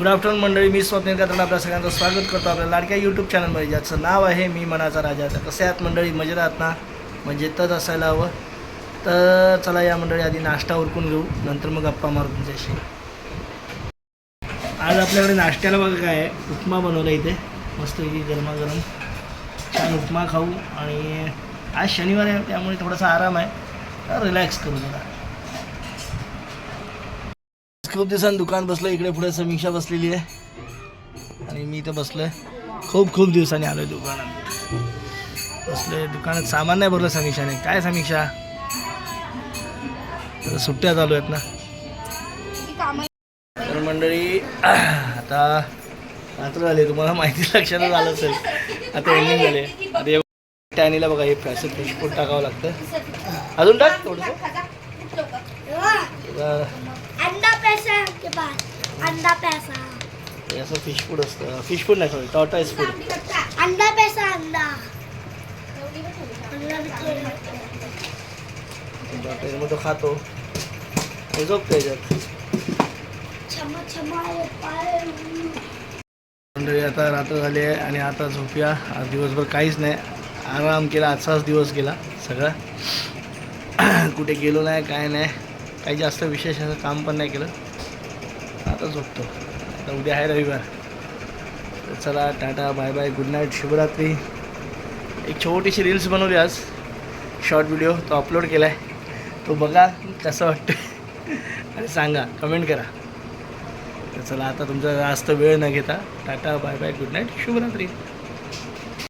Good afternoon मंडळी. मी स्वप्नील कात्रण आपल्या सगळ्यांचं स्वागत करतो आपल्या लाडक्या यूट्यूब चॅनलमध्ये ज्याचं नाव आहे मी मनाचा राजा. तर कसे आहात मंडळी? मजेत आहात ना? म्हणजे मजेतच असायला हवं. तर चला या मंडळी आधी नाश्ता उरकून घेऊ. नंतर मग गप्पा मारू तुमच्याशी. आज आपल्याकडे नाश्त्याला बघा काय आहे. उपमा बनवला इथे. मस्तपैकी गरमागरम. छान उपमा खाऊ. आणि आज शनिवार आहे त्यामुळे थोडासा आराम आहे. रिलॅक्स करू जरा. खूप दिवसांनी दुकान बसलो इकडे पुढे समीक्षा बसलेली आहे. आणि मी इथं बसलोय. खूप खूप दिवसांनी आलोय दुकानात. बसलोय दुकानात सामान नाही भरलं समीक्षाने. काय समीक्षा? सुट्ट्या चालू आहेत ना. तर मंडळी आता रात्र झाली तुम्हाला माहिती लक्षात झालं असेल. आता एंडिंग झाले. आता टॅनीला बघा हे फॅशन फिश फूड टाकावं लागतं. अजून टाक थोडंसं. पास अंडा पैसा. हे असं फिश फूड असतं. फिश फूड नाही सॉरी टॉटाईस फूड अंडा पैसा अंडा. टॉटाईसमध्ये तो खातो. हे झोपतो याच्यात. मंडळी आता रात्र झाली आहे आणि आता झोपूया. आज दिवसभर काहीच नाही. आराम केला आजचाच दिवस गेला सगळा. कुठे गेलो नाही काय नाही. काही जास्त विशेष असं काम पण नाही केलं. आता झोपतो. आता उद्या आहे रविवार. तर चला tata bye bye good night शुभरात्री एक छोटीशी रील्स बनवली आज. शॉर्ट व्हिडिओ तो अपलोड केला आहे तो बघा कसं वाटतं आणि सांगा कमेंट करा. तर चला आता तुमचा जास्त वेळ न घेता tata bye bye good night शुभरात्री